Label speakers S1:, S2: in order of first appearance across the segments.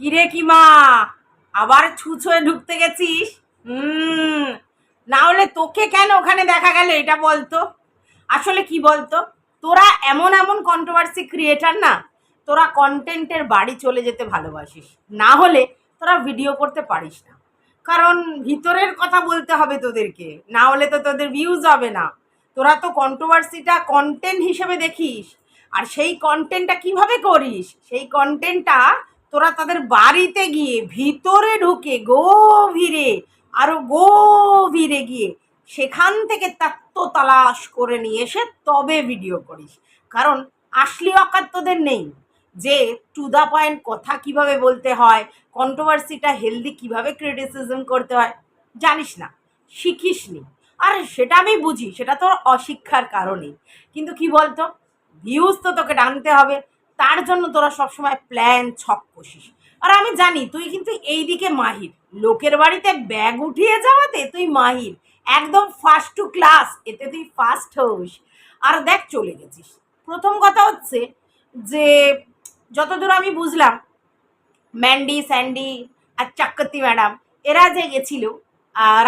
S1: কিরে কি মা আবার ছুঁচোয় ঢুকতে গেছিস? হুম, না হলে তোকে কেন ওখানে দেখা গেল এটা বলতো? আসলে কি বলতো? তোরা এমন এমন কন্ট্রোভার্সি ক্রিয়েটার না, তোরা কন্টেন্টের বাড়ি চলে যেতে ভালোবাসিস। না হলে তোরা ভিডিও করতে পারিস না। কারণ ভিতরের কথা বলতে হবে তোদেরকে, না হলে তো তোদের ভিউজ হবে না। তোরা তো কন্ট্রোভার্সিটা কন্টেন্ট হিসেবে দেখিস। আর সেই কন্টেন্টটা কীভাবে করিস? সেই কন্টেন্টটা তোরা তাদের বাড়িতে গিয়ে ভিতরে ঢুকে গভীরে, আরও গভীরে গিয়ে সেখান থেকে তত্ত্ব তালাশ করে নিয়ে এসে তবে ভিডিও করিস। কারণ আসলি অকাত তোদের নেই। যে টু দ্য পয়েন্ট কথা কীভাবে বলতে হয় কন্ট্রোভার্সিটা হেলদি কীভাবে ক্রিটিসিজম করতে হয়, জানিস না শিখিস নি আর সেটা আমি বুঝি, সেটা তোর অশিক্ষার কারণে কিন্তু কি বলতো ভিউজ তো তোকে টানতে হবে। তার জন্য তোরা সবসময় প্ল্যান ছক কষিস। আর আমি জানি, তুই কিন্তু এই দিকে মাহির। লোকের বাড়িতে ব্যাগ উঠিয়ে যাওয়াতে তুই মাহির। একদম ফার্স্ট টু ক্লাস এতে তুই ফার্স্ট হোস। আর দেখ, চলে গেছিস। প্রথম কথা হচ্ছে যে, যতদূর আমি বুঝলাম ম্যান্ডি স্যান্ডি আর চাক্কতি ম্যাডাম, এরা যে গেছিল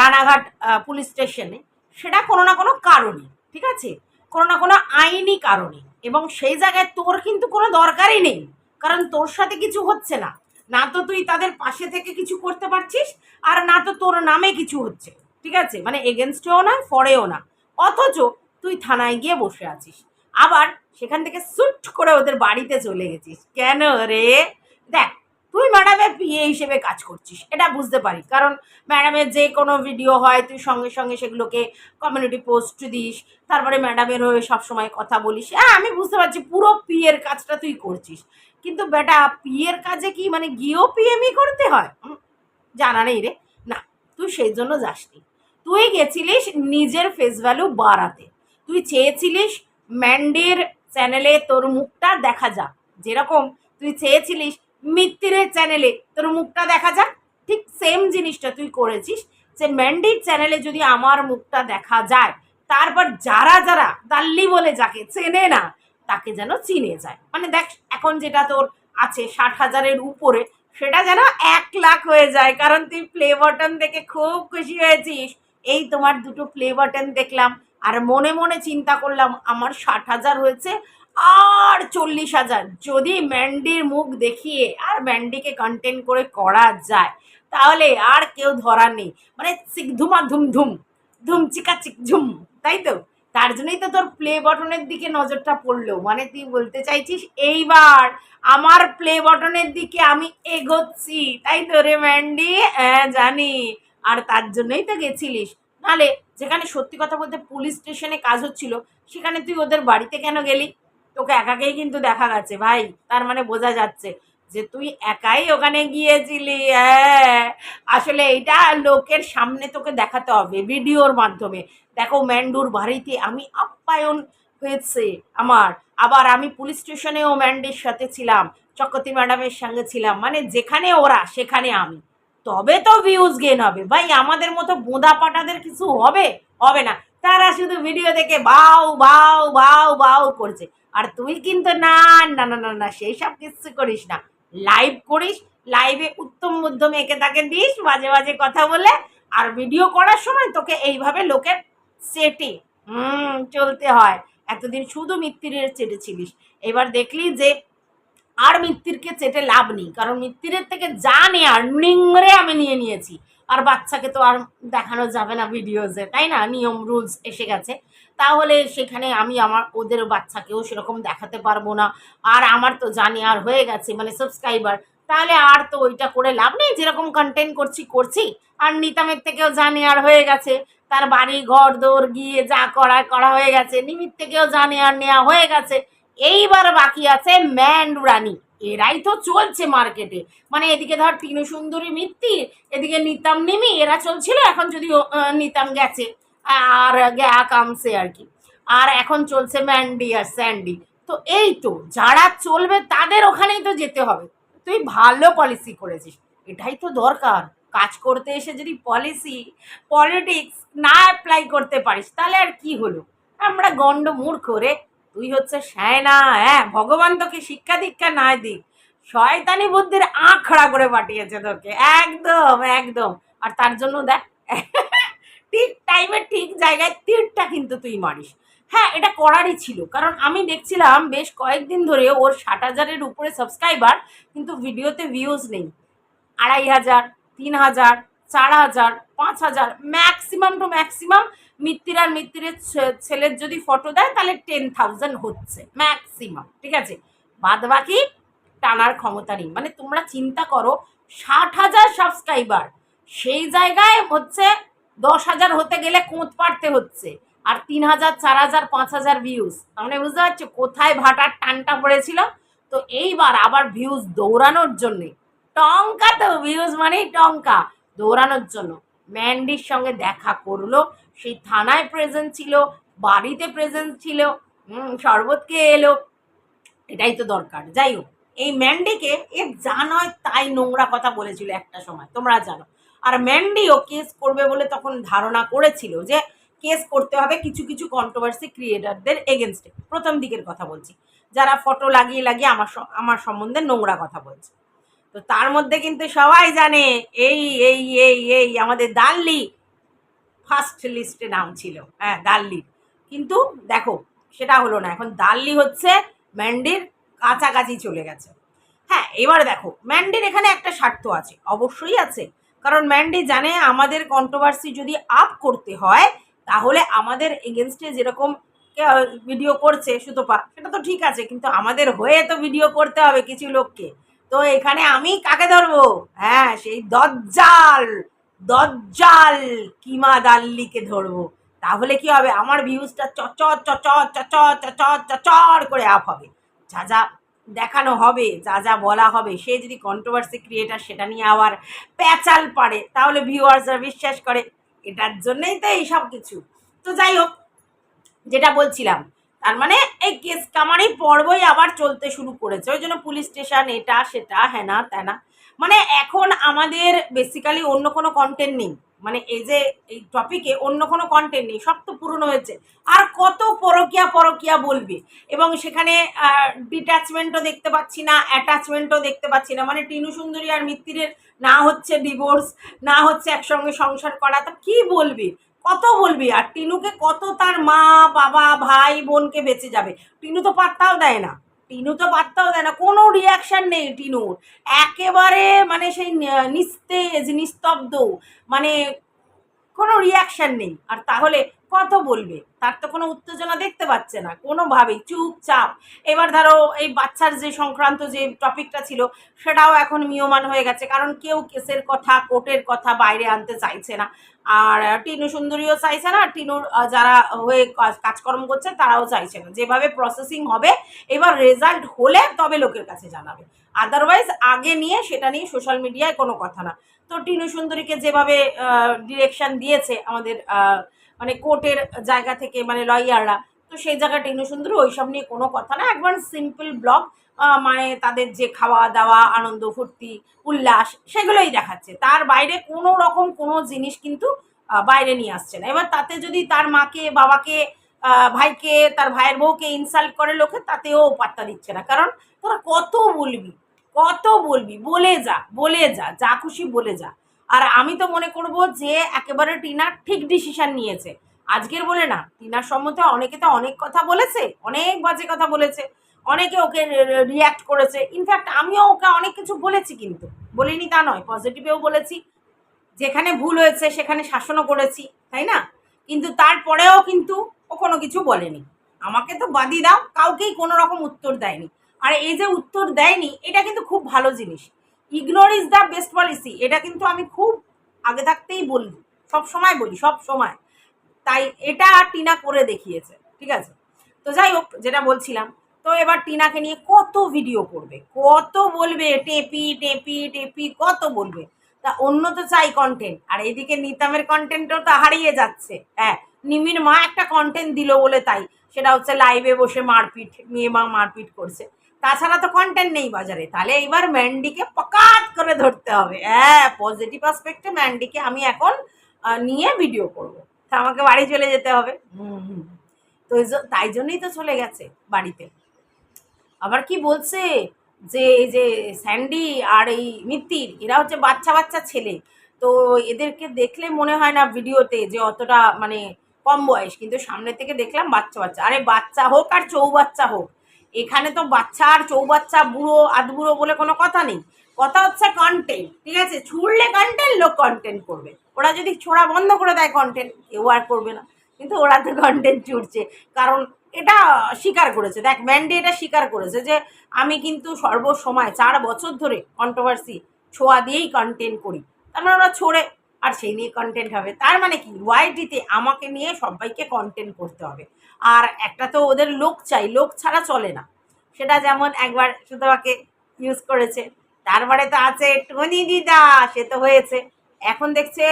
S1: রানাঘাট পুলিশ স্টেশনে, সেটা কোনো না কোনো কারণে, ঠিক আছে? কোনো না কোনো আইনি কারণে। এবং সেই জায়গায় তোর কিন্তু কোনো দরকারই নেই, কারণ তোর সাথে কিছু হচ্ছে না। না তো তুই তাদের পাশে থেকে কিছু করতে পারছিস, আর না তো তোর নামে কিছু হচ্ছে, ঠিক আছে? মানে এগেনস্টেও না ফরেও না। অথচ তুই থানায় গিয়ে বসে আছিস। আবার সেখান থেকে সুট করে ওদের বাড়িতে চলে গেছিস। কেন রে? দেখ তুই ম্যাডামের পিএ হিসেবে কাজ করছিস, এটা বুঝতে পারি। কারণ ম্যাডামের যে কোনো ভিডিও হয়, তুই সঙ্গে সঙ্গে সেগুলোকে কমিউনিটি পোস্ট দিস, তারপরে ম্যাডামের হয়ে সবসময় কথা বলিস। হ্যাঁ আমি বুঝতে পারছি, পুরো পিএর কাজটা তুই করছিস। কিন্তু বেটা পিএর কাজে কি মানে গিয়েও পিএমই করতে হয়? জানা নেই রে। না, তুই সেই জন্য যাসনি। তুই গেছিলিস নিজের ফেস ভ্যালু বাড়াতে। তুই চেয়েছিলিস ম্যান্ডির চ্যানেলে তোর মুখটা দেখা যাক। যেরকম তুই চেয়েছিলিস মিত্তিরের চ্যানেলে। তোর মুখটা দেখা যাক। ঠিক সেম জিনিসটা তুই করেছিস যে ম্যান্ডির চ্যানেলে যদি আমার মুখটা দেখা যায়, তারপর যারা যারা দাল্লি বলে যাকে চেনে না, তাকে যেন চিনে যায়। মানে দেখ, এখন যেটা তোর আছে ষাট হাজারের উপরে, সেটা যেন এক লাখ হয়ে যায়, কারণ তুই প্লে বাটন দেখে খুব খুশি হয়েছিস। এই তোমার দুটো প্লে বাটন দেখলাম, আর মনে মনে চিন্তা করলাম, আমার ষাট হাজার হয়েছে আর চল্লিশ হাজার। যদি ম্যান্ডির মুখ দেখিয়ে আর ম্যান্ডিকে কন্টেন্ট করে করা যায়, তাহলে আর কেউ ধরার নেই। মানে ধুমা ধুম ধুম ধুম চিকা চিক ঝুম, তাই তো? তার জন্যই তো তোর প্লে বটনের দিকে নজরটা পড়ল। মানে তুই বলতে চাইছিস, এইবার আমার প্লে বটনের দিকে আমি এগোচ্ছি। তাই তো রে ম্যান্ডি? হ্যাঁ জানি। আর তার জন্যই তো গেছিলিস। নাহলে যেখানে সত্যি কথা বলতে পুলিশ স্টেশনে কাজ হচ্ছিল, সেখানে তুই ওদের বাড়িতে কেন গেলি? তোকে একাকেই কিন্তু দেখা গেছে, ভাই। তার মানে বোঝা যাচ্ছে যে তুই একাই ওখানে গিয়েছিলি হ্যাঁ। আসলে এটা লোকের সামনে তোকে দেখাতে হবে ভিডিওর মাধ্যমে। দেখো, ম্যান্ডুর বাড়িতে আমি আপ্যায়ন হয়েছে আমার। আবার আমি পুলিশ স্টেশনেও ম্যান্ডির সাথে ছিলাম চকতি ম্যাডামের সঙ্গে ছিলাম মানে যেখানে ওরা, সেখানে আমি। তবে তো ভিউজ গেন হবে। ভাই, আমাদের মতো বোঁদা পাটাদের কিছু হবে? হবে না। তারা শুধু ভিডিও দেখে বাউ বাউ বাউ বাউ করছে। আর তুই কিন্তু না না না না না, সেই সব কিছু করিস না। লাইভ করিস লাইভে উত্তম মধ্যম একে তাকে দিস বাজে বাজে কথা বলে, আর ভিডিও করার সময় তোকে এইভাবে লোকের সেটে হুম, চলতে হয়। এতদিন শুধু মিত্তিরের চেটেছিলিস এবার দেখলি যে আর মিত্তিরকে চেটে লাভ নেই, কারণ মিত্তিরের থেকে যা নেয়ার নিংড়ে আমি নিয়ে নিয়েছি। আর বাচ্চাকে তো আর দেখানো যাবে না ভিডিওজে তাই না? নিয়ম, রুলস এসে গেছে। তাহলে সেখানে আমি আমার, ওদের বাচ্চাকেও সেরকম দেখাতে পারব না। আর আমার তো জানি, আর হয়ে গেছে মানে সাবস্ক্রাইবার তাহলে আর তো ওইটা করে লাভ নেই, যেরকম কন্টেন্ট করছি করছি। আর নিতামের থেকেও জানি, আর হয়ে গেছে। তার বাড়ি, ঘর দৌড় গিয়ে যা করা করা হয়ে গেছে। নিমিত থেকেও জানি, আর নেওয়া হয়ে গেছে। এইবার বাকি আছে ম্যান্ড রানী। এরাই তো চলছে মার্কেটে। মানে এদিকে ধর তিন সুন্দরী মিত্তি, এদিকে নিতাম নিমি, এরা চলছিল, এখন যদি নিতাম গেছে, আর গ্যা কামছে আর কি। আর এখন চলছে ম্যান্ডি আর স্যান্ডি। তো এই তো, যারা চলবে তাদের ওখানেই তো যেতে হবে। তুই ভালো পলিসি করেছিস, এটাই তো দরকার। কাজ করতে এসে যদি পলিসি পলিটিক্স না অ্যাপ্লাই করতে পারিস, তাহলে আর কি হলো? আমরা গণ্ড মূর্খ রে। তুই হচ্ছে না হ্যাঁ? ভগবান তোকে শিক্ষা দীক্ষা না দিক। শয়তানি বুদ্ধির আঁখ খড়া করে পাঠিয়েছে তোকে। একদম একদম। আর তার জন্য দেখ, ঠিক টাইমে ঠিক জায়গায় তীরটা কিন্তু তুই মারিস। হ্যাঁ এটা করারই ছিল। কারণ আমি দেখছিলাম বেশ কয়েকদিন ধরে ওর ষাট হাজারের উপরে সাবস্ক্রাইবার কিন্তু ভিডিওতে ভিউজ নেই। আড়াই হাজার, তিন হাজার, চার হাজার, পাঁচ হাজার ম্যাক্সিমাম টু ম্যাক্সিমাম মিত্তির আর মিত্তিরের ছেলের যদি ফটো দেয়, তাহলে টেন থাউজেন্ড হচ্ছে ম্যাক্সিমাম ঠিক আছে? বাদ বাকি টানার ক্ষমতা নেই। মানে তোমরা চিন্তা করো, ষাট হাজার সাবস্ক্রাইবার সেই জায়গায় হচ্ছে দশ হাজার হতে গেলে কোঁত পারতে হচ্ছে, আর তিন হাজার, চার হাজার, পাঁচ হাজার ভিউজ মানে বুঝতে পারছ কোথায় ভাটার টানটা পড়েছিল? তো এইবার আবার ভিউজ দৌড়ানোর জন্যে, টঙ্কা তো ভিউজ মানেই টঙ্কা, দৌড়ানোর জন্য। ম্যান্ডির সঙ্গে দেখা করল সেই থানায় প্রেজেন্ট ছিল, বাড়িতে প্রেজেন্ট ছিল শরবতকে এলো। এটাই তো দরকার। যাই হোক, এই ম্যান্ডিকে এ যা নয় তাই নোংরা কথা বলেছিল একটা সময়, তোমরা জানো। আর ম্যান্ডিও কেস করবে বলে তখন ধারণা করেছিল যে কেস করতে হবে কিছু কিছু কন্ট্রোভার্সি ক্রিয়েটারদের এগেনস্টে প্রথম দিকের কথা বলছি। যারা ফটো লাগিয়ে লাগিয়ে আমার আমার সম্বন্ধে নোংরা কথা বলছে। তো তার মধ্যে কিন্তু সবাই জানে, এই এই এই এই, আমাদের দাল্লি ফার্স্ট লিস্টে নাম ছিল হ্যাঁ দাল্লির কিন্তু দেখো, সেটা হলো না। এখন দাল্লি হচ্ছে ম্যান্ডির কাছাকাছি চলে গেছে। হ্যাঁ এবার দেখো, ম্যান্ডির এখানে একটা স্বার্থ আছে, অবশ্যই আছে। কারণ ম্যান্ডি জানে আমাদের কন্ট্রোভার্সি যদি আপ করতে হয়, তাহলে আমাদের এগেনস্টে যেরকম ভিডিও করছে, সুতপা, সেটা তো ঠিক আছে, কিন্তু আমাদের হয়ে তো ভিডিও করতে হবে কিছু লোককে। তো এখানে আমি কাকে ধরবো? হ্যাঁ সেই দজ্জাল। দজ্জাল কিমা দাল্লিকে ধরবো। তাহলে কি হবে? আমার ভিউজটা চচর চচর চচর চচর চচর করে আপ হবে। যা যা দেখানো হবে, যা যা বলা হবে, সে যদি কন্ট্রোভার্সি ক্রিয়েটার সেটা নিয়ে আবার প্যাচাল পারে, তাহলে ভিউয়ার্সরা বিশ্বাস করে। এটার জন্যই তো এই সব কিছু। তো যাই হোক, যেটা বলছিলাম, তার মানে এই কেস কামারি পর্বই আবার চলতে শুরু করেছে। ওই জন্য পুলিশ স্টেশন এটা, সেটা হ্যানা ত্যানা মানে এখন আমাদের বেসিক্যালি অন্য কোনো কন্টেন্ট নেই। মানে এই যে, এই টপিকে অন্য কোনো কন্টেন্ট নেই, সব তো পুরনো হয়েছে। আর কত পরকিয়া পরকিয়া বলবে। এবং সেখানে ডিট্যাচমেন্টও দেখতে পাচ্ছি না অ্যাটাচমেন্টও দেখতে পাচ্ছি না। মানে টিনু সুন্দরী আর মিত্তিরের না হচ্ছে ডিভোর্স না হচ্ছে একসঙ্গে সংসার করা, তা কি বলবি? কত বলবি? আর টিনুকে কত তার মা, বাবা, ভাই, বোনকে বেঁচে যাবে? টিনু তো পাত্তাও দেয় না। টিনু তো পাত্তাও দেয় না, কোনো রিয়াকশান নেই টিনুর। একেবারে মানে সেই নিস্তেজ, নিস্তব্ধ মানে কোনো রিয়াকশান নেই। আর তাহলে কত বলবে? তার তো কোনো উত্তেজনা দেখতে পাচ্ছে না, কোনোভাবেই, চুপচাপ। এবার ধরো এই বাচ্চার যে সংক্রান্ত যে টপিকটা ছিল, সেটাও এখন মিয়মান হয়ে গেছে, কারণ কেউ কেসের কথা, কোর্টের কথা বাইরে আনতে চাইছে না। আর টিনু সুন্দরীও চাইছে না, টিনুর যারা হয়ে কাজকর্ম করছে, তারাও চাইছে না। যেভাবে প্রসেসিং হবে, এবার রেজাল্ট হলে তবে লোকের কাছে জানাবে। আদারওয়াইজ আগে নিয়ে, সেটা নিয়ে সোশ্যাল মিডিয়ায় কোনো কথা না। তো টিনু সুন্দরীকে যেভাবে ডিরেকশন দিয়েছে আমাদের মানে কোর্টের জায়গা থেকে মানে লয়াররা তো সেই টিনু সুন্দরী ওইসব নিয়ে কোনো কথা না। একবার সিম্পল ব্লগ মানে তাদের যে খাওয়া দাওয়া আনন্দ, ফুর্তি, উল্লাস, সেগুলোই দেখাচ্ছে। তার বাইরে কোনো রকম কোনো জিনিস কিন্তু বাইরে নিয়ে আসছে না। এবার তাতে যদি তার মাকে, বাবাকে ভাইকে, তার ভাইয়ের বউকে ইনসাল্ট করে লোকে, তাতেও পাত্তা দিচ্ছে না। কারণ তোরা কত বলবি কত বলবি, বলে যা বলে যা যা খুশি বলে যা। আর আমি তো মনে করব যে একেবারে টিনা ঠিক ডিসিশন নিয়েছে। আজকের বলে না, টিনার সম্বন্ধে অনেকে তো অনেক কথা বলেছে, অনেক বাজে কথা বলেছে, অনেকে ওকে রিয়াক্ট করেছে। ইনফ্যাক্ট আমিও ওকে অনেক কিছু বলেছি কিন্তু। বলিনি তা নয় পজিটিভেও বলেছি। যেখানে ভুল হয়েছে সেখানে শাসনও করেছি, তাই না? কিন্তু তারপরেও কিন্তু ও কোনো কিছু বলেনি। আমাকে তো বাদি দাও, কাউকেই কোনো রকম উত্তর দেয়নি। আর এই যে উত্তর দেয়নি, এটা কিন্তু খুব ভালো জিনিস। Ignore is the best policy এটা কিন্তু আমি খুব আগে থাকতেই বলি। সব সময় বলি, সব সময়। তাই এটা টিনা করে দেখিয়েছে, ঠিক আছে? তো যাই হোক, যেটা বলছিলাম, তো এবার টিনাকে নিয়ে কত ভিডিও করবে, কত বলবে, টেপি টেপি টেপি, কত বলবে। তা অন্য তো চাই কন্টেন্ট আর এদিকে নিতামের কন্টেন্টও তো হারিয়ে যাচ্ছে। হ্যাঁ নিমির মা একটা কন্টেন্ট দিল বলে তাই, সেটা হচ্ছে লাইভে বসে মারপিট, মেয়ে মা মারপিট করছে। তাছাড়া তো কন্টেন্ট নেই বাজারে। তাহলে এইবার ম্যান্ডিকে পকাত করে ধরতে হবে। হ্যাঁ পজিটিভ আসপেক্টে ম্যান্ডিকে আমি এখন নিয়ে ভিডিও করব। তা আমাকে বাড়ি চলে যেতে হবে। হুম তো তাই জন্যই তো চলে গেছে বাড়িতে। আবার কি বলছে? যে, এই যে স্যান্ডি আর এই মিত্তির, এরা হচ্ছে বাচ্চা বাচ্চা ছেলে। তো এদেরকে দেখলে মনে হয় না ভিডিওতে যে অতটা মানে কম বয়স, কিন্তু সামনে থেকে দেখলাম বাচ্চা বাচ্চা। আরে বাচ্চা হোক আর চৌবাচ্চা হোক এখানে তো বাচ্চা আর চৌবাচ্চা, বুড়ো, আধবুড়ো বলে কোনো কথা নেই। কথা হচ্ছে কন্টেন্ট ঠিক আছে? ছুড়লে কন্টেন্ট লোক কন্টেন্ট করবে। ওরা যদি ছোড়া বন্ধ করে দেয় কন্টেন্ট কেউ আর করবে না। কিন্তু ওরা তো কন্টেন্ট ছুটছে কারণ এটা স্বীকার করেছে। দেখ ম্যান্ডি এটা স্বীকার করেছে যে, আমি কিন্তু সর্বসময় চার বছর ধরে কন্ট্রোভার্সি ছোঁয়া দিয়েই কন্টেন্ট করি। তার মানে ওরা ছোড়ে, আর সেই নিয়ে কন্টেন্ট হবে। তার মানে কি? ওয়াইটিতে আমাকে নিয়ে সবাইকে কন্টেন্ট করতে হবে। আর একটা তো ওদের লোক চাই, লোক ছাড়া চলে না। সেটা যেমন একবার সুতোয়াকে ইউজ করেছে, তারপরে তো আছে টুনি দিদা, সে তো হয়েছে। এখন দেখছে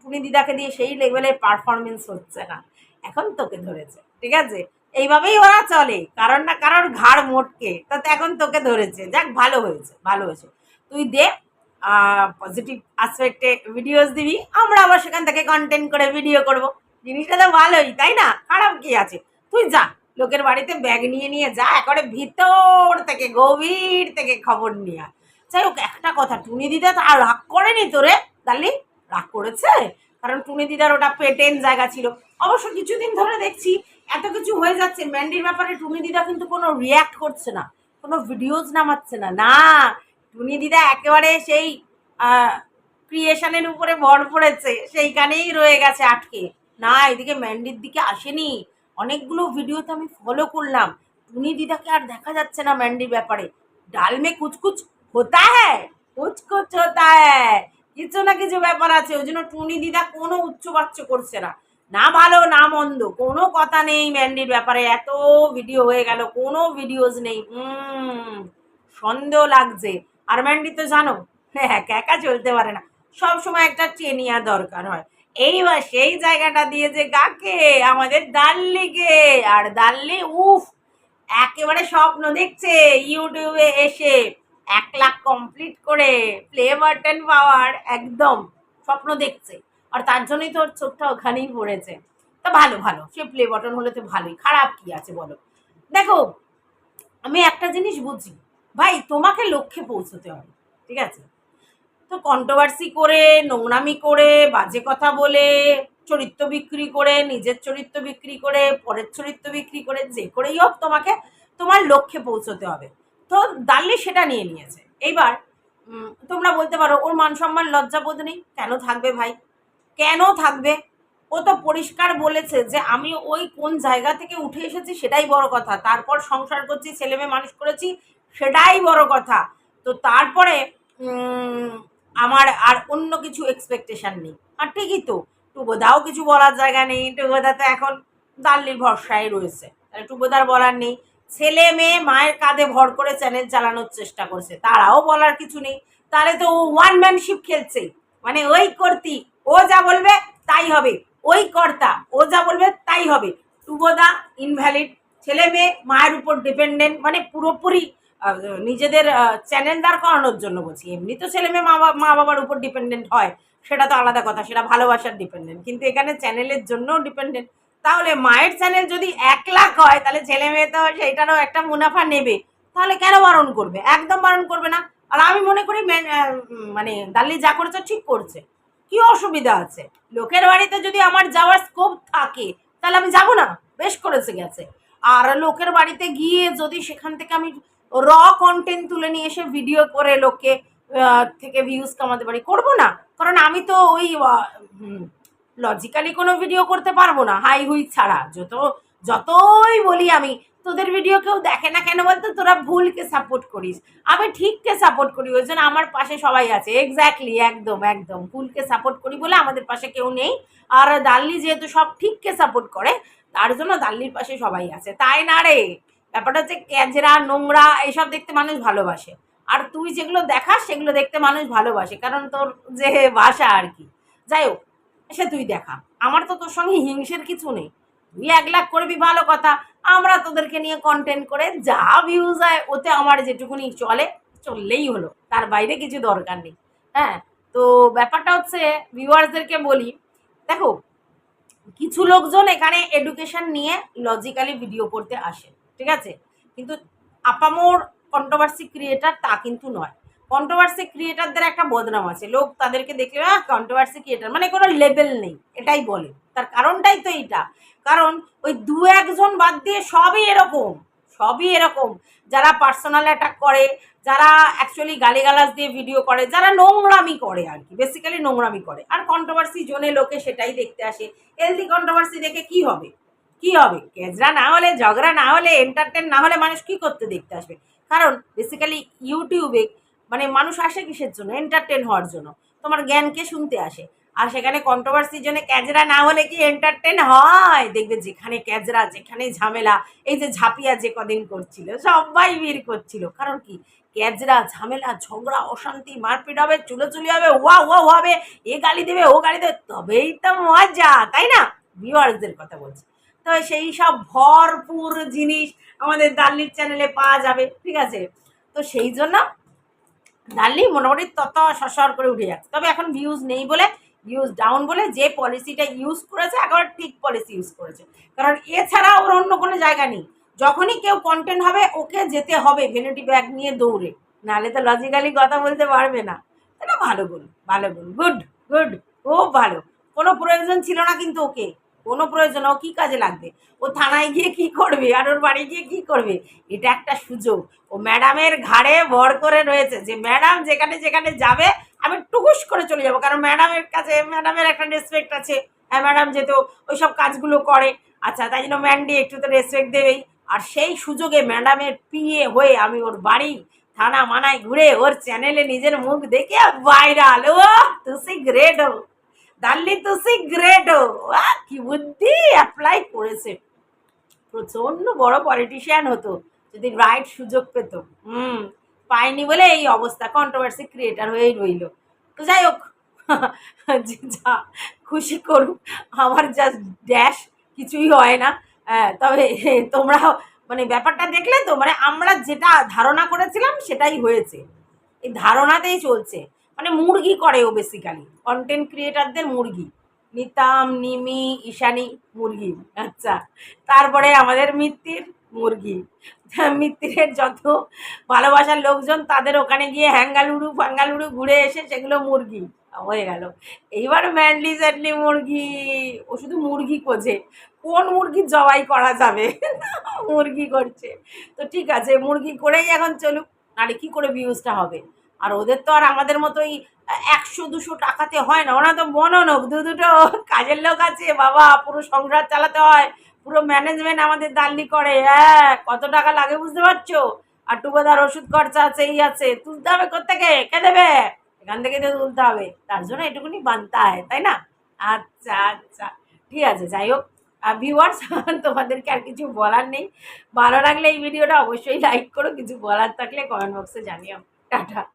S1: টুনি দিদাকে দিয়ে সেই লেভেলের পারফরমেন্স হচ্ছে না। এখন তোকে ধরেছে, ঠিক আছে? এইভাবেই ওরা চলে, কারণ না কারোর ঘাড় মোটকে। তাতে এখন তোকে ধরেছে, যাক ভালো হয়েছে ভালো হয়েছে। তুই দে পজিটিভ আসপেক্টে ভিডিওস দিবি, আমরা আবার সেখান থেকে কন্টেন্ট করে ভিডিও করব। জিনিসটা তো ভালোই, তাই না? খারাপ কি আছে? তুই যা, লোকের বাড়িতে ব্যাগ নিয়ে নিয়ে যা, একবারে ভিতর থেকে, গভীর থেকে খবর নিয়ে যাই হোক, একটা কথা, টুনি দিদা তো রাগ করেনি তোরে? দালি রাগ করেছে? কারণ টুনি দিদার ওটা পেটেন জায়গা ছিল। অবশ্য কিছুদিন ধরে দেখছি, এত কিছু হয়ে যাচ্ছে, ম্যান্ডির ব্যাপারে টুনি দিদা কিন্তু কোনো রিয়াক্ট করছে না, কোনো ভিডিওজ নামাচ্ছে না। না, টুনি দিদা একেবারে সেই ক্রিয়েশনের উপরে ভর পড়েছে সেইখানেই রয়ে গেছে আটকে। না, এদিকে ম্যান্ডির দিকে আসেনি। অনেকগুলো ভিডিওতে আমি ফলো করলাম। টুনি দিদাকে আর দেখা যাচ্ছে না ম্যান্ডির ব্যাপারে। ডাল মে কুচ কুচ হতা হ্যাঁ কুচ কুচ হতা হ্যাঁ কিছু না কিছু ব্যাপার আছে। ওই জন্য টুনি দিদা কোনো উচ্চ বাচ্চ করছে না। না ভালো, না মন্দ, কোনো কথা নেই ম্যান্ডির ব্যাপারে। এত ভিডিও হয়ে গেল, কোনো ভিডিওস নেই। সন্দেহ লাগছে। আর ম্যান্ডি তো জানো হ্যাঁ একা চলতে পারে না। সব সময় একটা চেনিয়া দরকার হয়। এইবার সেই জায়গাটা দিয়েছে কাকে আমাদের দাল্লিকে আর দাল্লি উফ, একেবারে স্বপ্ন দেখছে ইউটিউবে এসে এক লাখ কমপ্লিট করে প্লে বাটন পাওয়ার একদম স্বপ্ন দেখছে। আর তার জন্যই তোর চোখটা ওখানেই পড়েছে। তা ভালো ভালো, সে প্লে বাটন হলে তো ভালোই। খারাপ কি আছে বলো? দেখো, আমি একটা জিনিস বুঝি, ভাই, তোমাকে লক্ষ্যে পৌঁছতে হবে, ঠিক আছে? তো কন্ট্রোভার্সি করে, নোংরামি করে, বাজে কথা বলে, চরিত্র বিক্রি করে, নিজের চরিত্র বিক্রি করে, পরের চরিত্র বিক্রি করে, যে করেই হোক তোমাকে তোমার লক্ষ্যে পৌঁছতে হবে। তো দাল্লি সেটা নিয়ে নিয়েছে। এইবার তোমরা বলতে পারো, ওর মান সম্মান লজ্জা বোধ নেই? কেন থাকবে ভাই? কেন থাকবে? ও তো পরিষ্কার বলেছে যে আমি ওই কোন জায়গা থেকে উঠে এসেছি সেটাই বড় কথা। তারপর সংসার করছি ছেলে মেয়ে মানুষ করেছি, সেটাই বড় কথা। তো তারপরে আমার আর অন্য কিছু এক্সপেকটেশন নেই। আর ঠিকই তো, টুবোদাও কিছু বলার জায়গা নেই, টুবোদা তো এখন দাল্লির ভরসায় রয়েছে। তাহলে টুবোদার বলার নেই। ছেলে মেয়ে মায়ের কাঁধে ভর করে চ্যানেল চালানোর চেষ্টা করছে, তারাও বলার কিছু নেই। তাহলে তো ওয়ান ম্যানশিপ খেলছে। মানে ওই কর্তি, ও যা বলবে তাই হবে। ওই কর্তা, ও যা বলবে তাই হবে। টুবোদা ইনভ্যালিড ছেলে মেয়ে মায়ের উপর ডিপেন্ডেন্ট মানে পুরোপুরি নিজেদের চ্যানেল দাঁড় করানোর জন্য বলছি। এমনি তো ছেলে মেয়ে মা মা বাবার উপর ডিপেন্ডেন্ট হয়, সেটা তো আলাদা কথা, সেটা ভালোবাসার ডিপেন্ডেন্ট কিন্তু এখানে চ্যানেলের জন্যও ডিপেন্ডেন্ট তাহলে মায়ের চ্যানেল যদি এক লাখ হয়, তাহলে ছেলে মেয়ে তো সেইটারও একটা মুনাফা নেবে। তাহলে কেন বারণ করবে? একদম বারণ করবে না। আর আমি মনে করি মেন- দাল্লি যা করেছে ঠিক করছে। কি অসুবিধা আছে? লোকের বাড়িতে যদি আমার যাওয়ার স্কোপ থাকে, তাহলে আমি যাব না। বেশ করেছে গেছে। আর লোকের বাড়িতে গিয়ে যদি সেখান থেকে আমি র কন্টেন্ট তুলে নিয়ে এসে ভিডিও করে লোককে থেকে ভিউজ কামাতে পারি। করব না। কারণ আমি তো ওই লজিক্যালি কোনো ভিডিও করতে পারব না। হাই হুই ছাড়া। যত, যতই বলি আমি, তোদের ভিডিও কেউ দেখে না কেন বলতো? তোরা ভুলকে সাপোর্ট করিস। আমি ঠিককে সাপোর্ট করি। ওই জন্য আমার পাশে সবাই আছে। এক্স্যাক্টলি একদম একদম। ভুলকে সাপোর্ট করি বলে আমাদের পাশে কেউ নেই। আর দাল্লি যেহেতু সব ঠিককে সাপোর্ট করে, তার জন্য দাল্লির পাশে সবাই আছে। তাই না রে? ব্যাপারটা হচ্ছে ক্যাজরা নোংরা, এসব দেখতে মানুষ ভালোবাসে। আর তুই যেগুলো দেখাস, সেগুলো দেখতে মানুষ ভালোবাসে, কারণ তোর যে ভাষা আর কি। যাই হোক সে তুই দেখা। আমার তো তোর সঙ্গে হিংসের কিছু নেই। তুই এক লাখ করবি ভালো কথা, আমরা তোদেরকে নিয়ে কন্টেন্ট করে যা ভিউজ হয়, ওতে আমার যেটুকুনি চলে, চললেই হলো। তার বাইরে কিছু দরকার নেই। হ্যাঁ তো ব্যাপারটা হচ্ছে ভিউয়ার্সদেরকে বলি, দেখো, কিছু লোকজন এখানে এডুকেশন নিয়ে লজিক্যালি ভিডিও করতে আসে। ঠিক আছে? কিন্তু আপামোর কন্ট্রোভার্সি ক্রিয়েটার তা কিন্তু নয়। কন্ট্রোভার্সি ক্রিয়েটারদের একটা বদনাম আছে। লোক তাদেরকে দেখলে কন্ট্রোভার্সি ক্রিয়েটার মানে কোনো লেভেল নেই, এটাই বলে। তার কারণটাই তো এইটা। কারণ ওই দু একজন বাদ দিয়ে সবই এরকম সবই এরকম। যারা পার্সোনাল অ্যাটাক করে, যারা অ্যাকচুয়ালি গালিগালাজ দিয়ে ভিডিও করে, যারা নোংরামি করে আর কি বেসিক্যালি নোংরামি করে। আর কন্ট্রোভার্সি জোনে লোকে সেটাই দেখতে আসে। হেলদি কন্ট্রোভার্সি দেখে কি হবে? কি হবে? কেজরা না হলে, ঝগড়া না হলে এন্টারটেন না হলে মানুষ কি করতে দেখতে আসবে? কারণ বেসিক্যালি ইউটিউবে মানে মানুষ আসে কিসের জন্য? এন্টারটেন হওয়ার জন্য। তোমার জ্ঞানকে শুনতে আসে? আর সেখানে কন্ট্রোভার্সির জন্য ক্যাজরা না হলে কি এন্টারটেন হয়? দেখবে যেখানে ক্যাজরা যেখানে ঝামেলা, এই যে ঝাঁপিয়া যে কদিন করছিল, সবাই বের করছিল। কারণ কি? ক্যাজরা ঝামেলা, ঝগড়া, অশান্তি, মারপিট হবে, চুলোচুলি হবে ওয়া ওয়া হবে, এ গালি দেবে, ও গালি দেবে, তবেই তো মজা, তাই না? ভিউয়ার্সদের কথা বলছি। তো সেই সব ভরপুর জিনিস আমাদের দাল্লির চ্যানেলে পাওয়া যাবে, ঠিক আছে? তো সেই জন্য দাল্লি মোটামুটি তত সসর করে উঠে যাচ্ছে। তবে এখন ভিউজ নেই বলে ভিউজ ডাউন বলে যে পলিসিটা ইউজ করেছে, একেবারে ঠিক পলিসি ইউজ করেছে। কারণ এছাড়া ওর অন্য কোনো জায়গা নেই। যখনই কেউ কন্টেন্ট হবে, ওকে যেতে হবে ভেনিটি ব্যাগ নিয়ে দৌড়ে। নাহলে তো লজিক্যালি কথা বলতে পারবে না। এটা ভালো গুণ ভালো গুণ। গুড গুড খুব ভালো। কোনো প্রয়োজন ছিল না কিন্তু ওকে। কোনো প্রয়োজন ও কী কাজে লাগবে? ও থানায় গিয়ে কি করবে? আর ওর বাড়ি গিয়ে কি করবে? এটা একটা সুযোগ। ও ম্যাডামের ঘাড়ে ভর করে রয়েছে যে, ম্যাডাম, যেখানে যেখানে যাবে, আমি টুকুস করে চলে যাব। কারণ ম্যাডামের কাছে, ম্যাডামের একটা রেসপেক্ট আছে। হ্যাঁ ম্যাডাম যেহেতু ওই সব কাজগুলো করে। আচ্ছা তাই জন্য ম্যান্ডি একটু তো রেসপেক্ট দেবেই। আর সেই সুযোগে ম্যাডামের পিএ হয়ে আমি ওর বাড়ি, থানা, মানায় ঘুরে ওর চ্যানেলে নিজের মুখ দেখে ভাইরাল ও তুসি গ্রেট দাল্লি গ্রেট ও কি বুদ্ধি অ্যাপ্লাই করেছে। প্রচণ্ড বড় পলিটিশিয়ান হতো, যদি রাইট সুযোগ পেত। হুম, পায়নি বলে এই অবস্থা কন্ট্রোভার্সি ক্রিয়েটার হয়েই রইল। তো যাই হোক, যা খুশি করুক, আমার জাস্ট ড্যাশ কিছুই হয় না। তবে তোমরা মানে ব্যাপারটা দেখলে তো মানে আমরা যেটা ধারণা করেছিলাম সেটাই হয়েছে। এই ধারণাতেই চলছে। মানে মুরগি করে ও বেসিক্যালি কন্টেন্ট ক্রিয়েটারদের মুরগি। নিতাম, নিমি, ঈশানি, মুরগি। আচ্ছা। তারপরে আমাদের মিত্তির মুরগি। মিত্তিরের যত ভালোবাসার লোকজন, তাদের ওখানে গিয়ে হ্যাঙ্গালুরু ফ্যাঙ্গালুরু ঘুরে এসে সেগুলো মুরগি। হয়ে গেল। এইবার ম্যান্ডলি স্যান্ডলি মুরগি। ও শুধু মুরগি খোঁজে। কোন মুরগি জবাই করা যাবে? মুরগি করছে। তো ঠিক আছে, মুরগি করেই এখন চলুক। নাহলে কী করে ভিউজটা হবে? আর ওদের তো আর আমাদের মতোই একশো দুশো টাকাতে হয় না। ওরা তো বননোক, দু দুটো কাজের লোক আছে। বাবা, পুরো সংসার চালাতে হয়। পুরো ম্যানেজমেন্ট আমাদের দাল্লি করে। হ্যাঁ কত টাকা লাগে বুঝতে পারছ? আর টুকোদার ওষুধ খরচা আছে, এই আছে। তুলতে হবে কোথেকে কে দেবে? এখান থেকে তো তুলতে হবে। তার জন্য এটুকুনি বানতে হয়, তাই না? আচ্ছা আচ্ছা। ঠিক আছে, যাই হোক। আর ভিউয়ার্স তোমাদেরকে আর কিছু বলার নেই। ভালো লাগলে এই ভিডিওটা অবশ্যই লাইক করো। কিছু বলার থাকলে কমেন্ট বক্সে জানিও। টাটা।